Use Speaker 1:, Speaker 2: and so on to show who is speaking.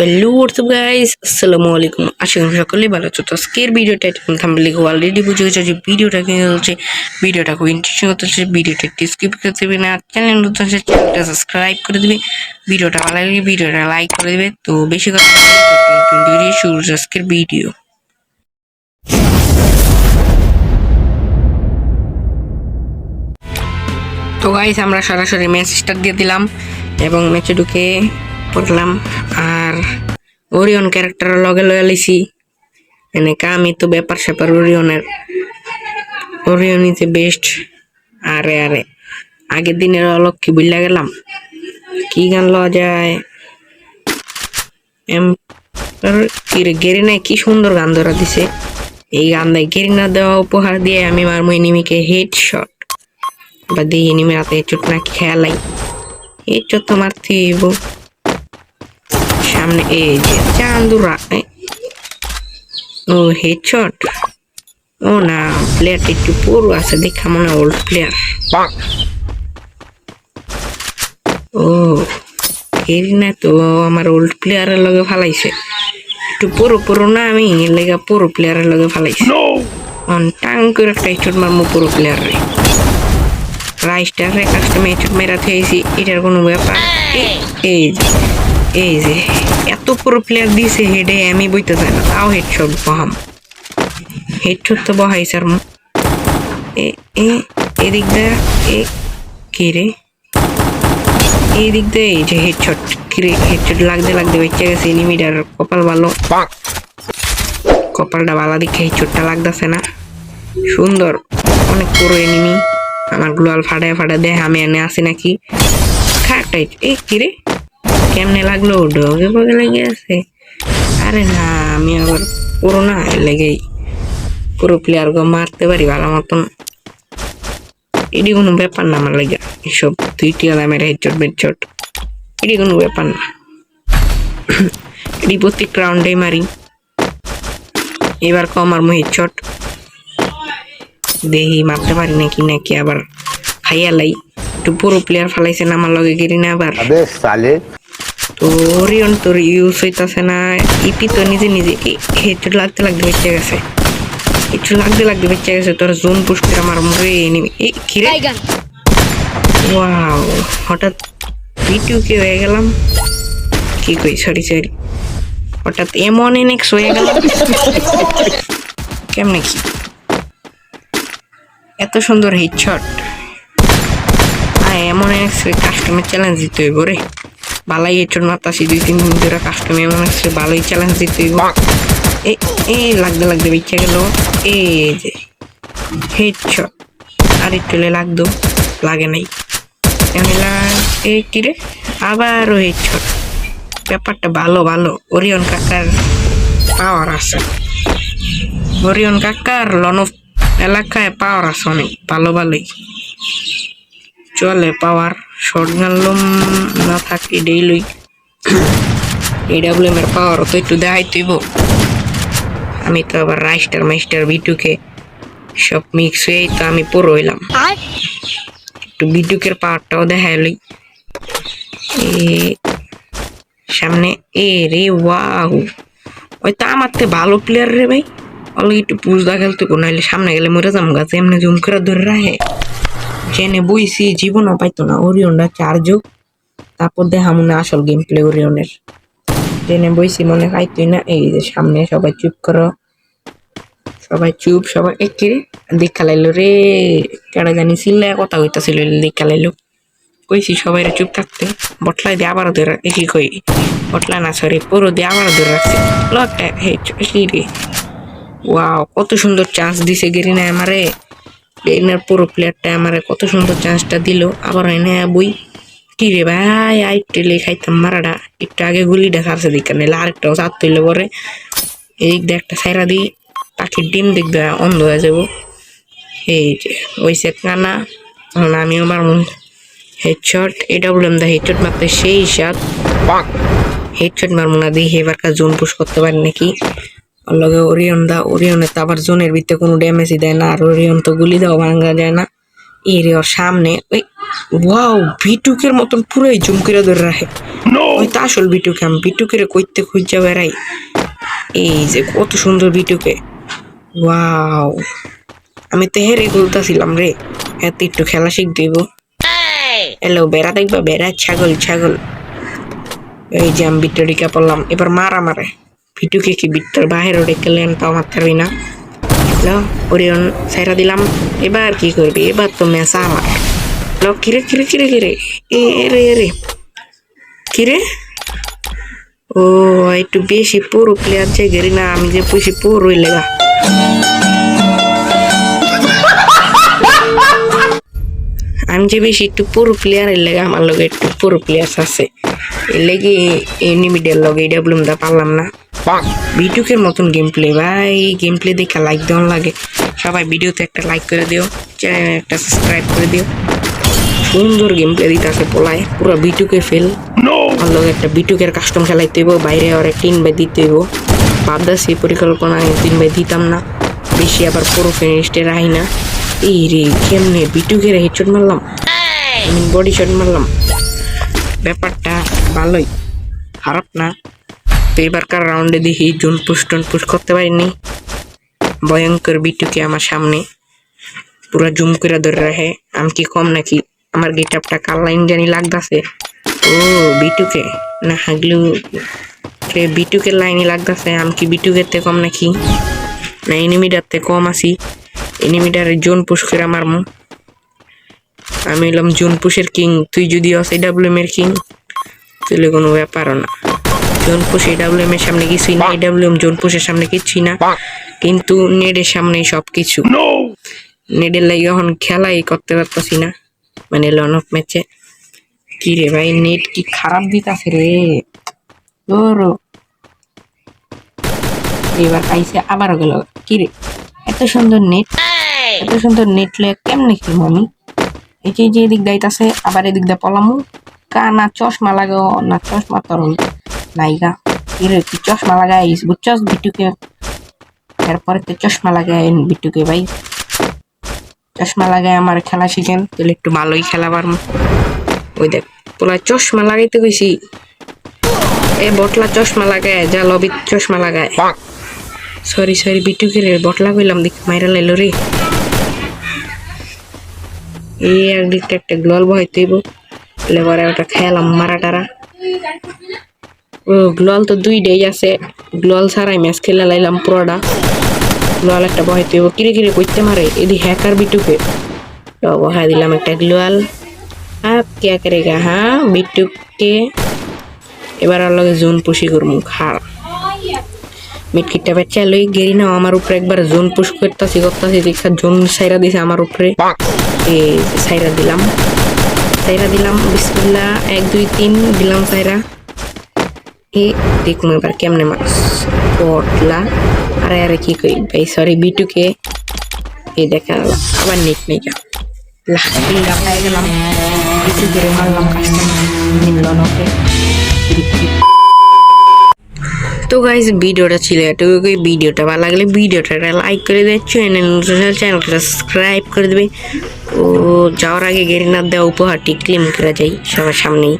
Speaker 1: Hello WhatsApp guys আসসালামু আলাইকুম আশা করি সকলেই ভালো আছো। তো আজকের ভিডিওটা লিখে অলরেডি বুঝে গেছো যে ভিডিওটা কি হচ্ছে। ভিডিওটা খুব ইন্টারেস্টিং হতে হচ্ছে ভিডিওটা একটু স্কিপ করতে দেবে না। চ্যানেল নতুন হচ্ছে চ্যানেলটা সাবস্ক্রাইব করে দিবে। ভিডিওটা ভালো লাগলে ভিডিওটা লাইক করে দিবে। তো বেশি কথা শুরু আজকের ভিডিও তো গাইস আমরা সরাসরি ম্যাচ স্টার্ট দিয়ে দিলাম। এবং ম্যাচে ঢুকে পড়লাম। আর ওরিয়ন ক্যারেক্টার লগে লগে লিছি এনে আমি তো ব্যাপার স্যাপার ওরিয়নের ওরিয়ন ইজ বেস্ট আরে আরে আগের দিনের অলক কি বুঝলা গেলাম। কি গান লওয়া যায়? এম কি রে গেরিনা কি সুন্দর গান ধরা দিছে। এই গান দেয় গেরিনা দেওয়া উপহার দিয়ে আমি মারমু এনিমিকে হেড শট বা দিয়ে এনিমি রাতে চোট না খেয়ালাই এই চোট তো মারতে হইব। সামনে এই যে চান্দুরা ও হেডশট ও না প্লেয়ারটা একটু পুরো আছে দেখা মনে ওল্ড প্লেয়ার ও এর না তো আমার ওল্ড প্লেয়ারের লগে ফালাইছে। একটু পুরো পুরো না আমি এর লেগা পুরো প্লেয়ারের লগে ফালাইছে। অন টাং করে একটা হেডশট মারমু পুরো প্লেয়ার রে রাইস্টার রে কাস্টমে হেডশট মেরা থেয়েছি এটার কোনো ব্যাপার। এ- এই এই যে এত পুরো প্লেয়ার দিছে হেডে আমি বইতে চাই না তাও হেডশট বহাম। হেডশট তো বহাই স্যার এ এ এদিক দিয়ে এ কি রে? এদিক দিয়ে এই যে হেডশট কি রে? হেডশট লাগতে লাগতে বেঁচে গেছে এনিমিটার কপাল ভালো। কপালটা ভালো দিকে হেডশটটা লাগতেছে না। সুন্দর অনেক পুরো এনিমি আমার গ্লোয়াল ফাটায় ফাটায় দেয় আমি এনে আসি নাকি? খাটাই এ কি রে? কেমনে লাগল? ডগে বগে লেগে আছে। আরে না, আমি আবার পুরো না লেগেই পুরো প্লেয়ার গো মারতে পারি ভালো মতন। এটি কোনো ব্যাপার না আমার লাগে। এসব দুইটিয়া দামের হেডচট বেডচট এটি কোনো ব্যাপার না। এটি প্রত্যেক রাউন্ডেই মারি। এবার কম মো হেডচট দেহি, মারতে পারি নাকি নাকি আবার খাইয়া লাই। একটু পুরো প্লেয়ার ফালাইছে না আমার লগে গেলি না আবার তো ওরিয়ন তোর ইউজ হইতাছে না ইপি তো নিজে নিজে হেডশট লাগতে লাগতে বেঁচে গেছে। হেডশট লাগতে লাগতে বেঁচে গেছে তোর জোন পুশ করে আমার মরে এনিমি এই কিরে ওয়াও হঠাৎ ভিডিও কে হয়ে গেলাম। কি কই সরি সরি হঠাৎ এমন এনেক্স হয়ে গেলাম। কেমনে কি? এত সুন্দর হেডশট আর এমন এনেক্স কাস্টমার চ্যালেঞ্জ দিতে হইব রে। ভালোই হেডশট মারতাছি দুই তিন দিন ধরে কাস্টমার এমন এক্স ভালোই চ্যালেঞ্জ দিতে হইব। এ এ লাগতে লাগতে বেঁচে গেল। এই যে হেডশট আর একটু লাগতো, লাগে নাই। এমনি এ কিরে আবারও হেডশট ব্যাপারটা ভালো ভালো। ওরিয়ন কাকার পাওয়ার আছে। ওরিয়ন কাকার লন এলাকায় পাওয়ার আছে অনেক, ভালো, ভালোই। চলে পাওয়ার শর্ট গানলুম না থাকে ডেইলি এডাব্লিউএম এর পাওয়ার তো একটু দেখাই তুইব আমি তো আবার রাইস্টার মাইস্টার বিটুকে সব মিক্স হয়েই তো আমি পুরো হইলাম। একটু বিটুকের পাওয়ারটাও দেখাই লই। এ সামনে এ রে ওয়াও। ওই তো আমার তো ভালো প্লেয়ার রে ভাই। অলরেডি একটু পুজদা খেলতে কো নাইলে সামনে গেলে মরে যাম গাছে এমনি জুম করে ধরে রাখে। জেনে বইছি, জীবনও পাইতো না। ওরিয়নরা চার যুগ, তারপর দেখা মনে হয় আসল গেম প্লে ওরিয়নের জেনে বইছি, মনে পাইতোই না, এই যে সামনে সবাই চুপ করো। সবাই চুপ, সবাই এ কি রে? দেখা লাইলো রে, কেডা জানি চিল্লা কথা কইতাছিল, দেখা লাইলো। কইছি সবাই চুপ থাকতে। বটলাই দিয়ে আবার ধরে একই কই? বটলা না সরি পুরো দিয়ে আবার ধরে রাখছে। লকটা হে রে। ওয়াও, কত সুন্দর চান্স দিছে গেরিনা আমারে। গেরিনার পুরো প্লেয়ারটা আমারে কত সুন্দর চান্সটা দিল। আবার এনে বই কি রে ভাই আই টেলে খাইতাম মারাটা একটু আগে গুলিটা সারছে দিকে নাহলে আরেকটাও চার তুইলে পরে। এই দিয়ে একটা সাইরা দিই পাখির ডিম দেখবে অন্ধ হয়ে যাব। এই যে ওইসে কানা আমিও মারমু। হেডশট এটা বললাম দা হেডশট মারতে সেই সাত। হেডশট মারমু না দেখি এবার কাজ জোন পুশ করতে পারি নাকি? লগে ওরিয়ন দা ওরিয়নে তো আবার জোনের ভিতরে কোনো ড্যামেজই দেয় না আর ওরিয়ন তো গুলি দাও ভাঙা যায় না। এর ওর সামনে ওই ওয়াও বিটুকের মতন পুরোই জুম করে ধরে রাখে। ওই তো আসল বিটুকে আমি বিটুকের কইতে খুঁজা বেড়াই। এই যে কত সুন্দর বিটুকে ওয়াও। আমি তো হেরে বলতেছিলাম রে এত একটু খেলা শিখ দিব এলো বেড়া দেখবা বেড়া ছাগল ছাগল। এই যে আমি বিট্টরিকা পড়লাম এবার মারা মারে। ভিটুকে কি বিট্টর বাহিরে ডেকে লেন তাও মারতে পারবি না ওরিয়ন সাইরা দিলাম এবার কি করবি এবার তো মেসা আমার লো কিরে কিরে কিরে কিরে এ রে রে কিরে ও একটু বেশি পুরো প্লেয়ার যে গেরি না আমি যে বেশি পুরো লেগা আমি যে বেশি একটু পুরো প্লেয়ারের লেগে আমার লগে একটু পুরো প্লেয়ার্স আছে এর লেগে এনিমিডের লগে ডাবলুম দা পারলাম না বিটুকের মতন গেম প্লে ভাই গেম প্লে দেখে লাইক দেওয়ার লাগে। সবাই ভিডিওতে একটা লাইক করে দিও চ্যানেলে একটা সাবস্ক্রাইব করে দিও। সুন্দর গেম প্লে দিতে আছে পোলায় পুরো বিটুকে ফেল লগে একটা বিটুকের কাস্টম খেলাইতে হইব বাইরে আর একটা ইনভাইট দিতে হইব। ভাবদাসি পরিকল্পনা ইনভাইট দিতাম না বেশি আবার পুরো ফিনিশটে রাহি না। এই রে কেমনে বিটুকের হেডশট মারলাম? বডি শট মারলাম। ব্যাপারটা ভালোই খারাপ না। তো এবারকার রাউন্ডে দেখি জুন পুশ টোন পুশ করতে পারিনি। ভয়ঙ্কর বিটুকে আমার সামনে? পুরো জুম করে ধরে রাখে। আমি কি কম নাকি? আমার গেট আপটা কার লাইন জানি লাগতাছে? ও, বিটুকে? না, হাগলু রে বিটুকের লাইনে লাগতাছে? আমি কি বিটুকের থেকে কম নাকি? না এনিমিটার থেকে কম আছি। এনিমিটারে জোন পুশ করে মারমু। আমি এলাম জোন পুশের কিং তুই যদি অস এডাব্লিউএম এর কিং তাহলে কোনো ব্যাপারও না। জোন পুশ এডাব্লিউএম এর সামনে কিছুই না এডাব্লিউএম জোন পুশের সামনে কিছুই না কিন্তু নেডের সামনে সব কিছু নেডের লাগে এখন খেলাই করতে পারতাছি না মানে লন অফ ম্যাচে। কি রে ভাই নেট কি খারাপ দিতাছে রে। ওরো এবার পাইছে আবারও গেল। কি রে এত সুন্দর নেট। এত সুন্দর নেট লয়ে কেমনে খেলব আমি? এই যে এদিক দাইতাছে আবার এদিক দা পলামু। কা না চশমা লাগাও না চশমা তোর নাইগা কি রে তুই চশমা লাগাই বুঝছস? বিটুকে। এরপরে তো চশমা লাগাই বিটুকে ভাই। চশমা লাগাই আমার খেলা শিখেন তাহলে একটু ভালোই খেলা পারব ওই দেখ পোলা চশমা লাগাইতে কইছি। এ বটলা চশমা লাগায় যা লবি চশমা লাগায়। সরি সরি বিটুকে রে বটলা কইলাম দেখ মাইরা লাইলো রে। এই একদিকটা একটা গ্লোয়াল বহাইতেইব লেবারে ওটা খেলাম মারা টারা গ্লোয়াল তো দুই ডেই আছে। গ্লোয়াল ছাড়াই ম্যাচ খেলে লাইলাম পুরোটা। গ্লোয়াল একটা বহে তুই কিরে কিরে কইতে মারে? এদি হ্যাকার বিটুকে। তো বহাই দিলাম একটা গ্লোয়াল। আপ কে করেগা হ্যাঁ বিটুকে এবার আর লগে জোন পুষি করমু খাড় মিটকিটটা বেচা লই গেরি না আমার উপরে একবার জোন পুশ করতাছি করতাছি, দেখা জোন সাইরা দিছে আমার উপরে। এই সাইরা দিলাম। সাইরা দিলাম, বিসমিল্লাহ। এক, দুই, তিন, দিলাম সাইরা। এ, দেখুন এবার কেমনে মাছ পটলা আরে আরে, কি কই ভাই? সরি বিটুকে। এই দেখা আবার নেট নেই যা লাফিলা পাই গেলাম। বিটুকে রে মারলাম কাস্টম নিল নকে তো গাইজ ভিডিওটা ছিল এটুকুই ভিডিওটা ভালো লাগলে ভিডিওটা লাইক করে দেবে। চ্যানেল চ্যানেলটা সাবস্ক্রাইব করে দেবে। ও, যাওয়ার আগে গেরিনার দেওয়া উপহারটি ক্লেম করা যায় সবার সামনেই।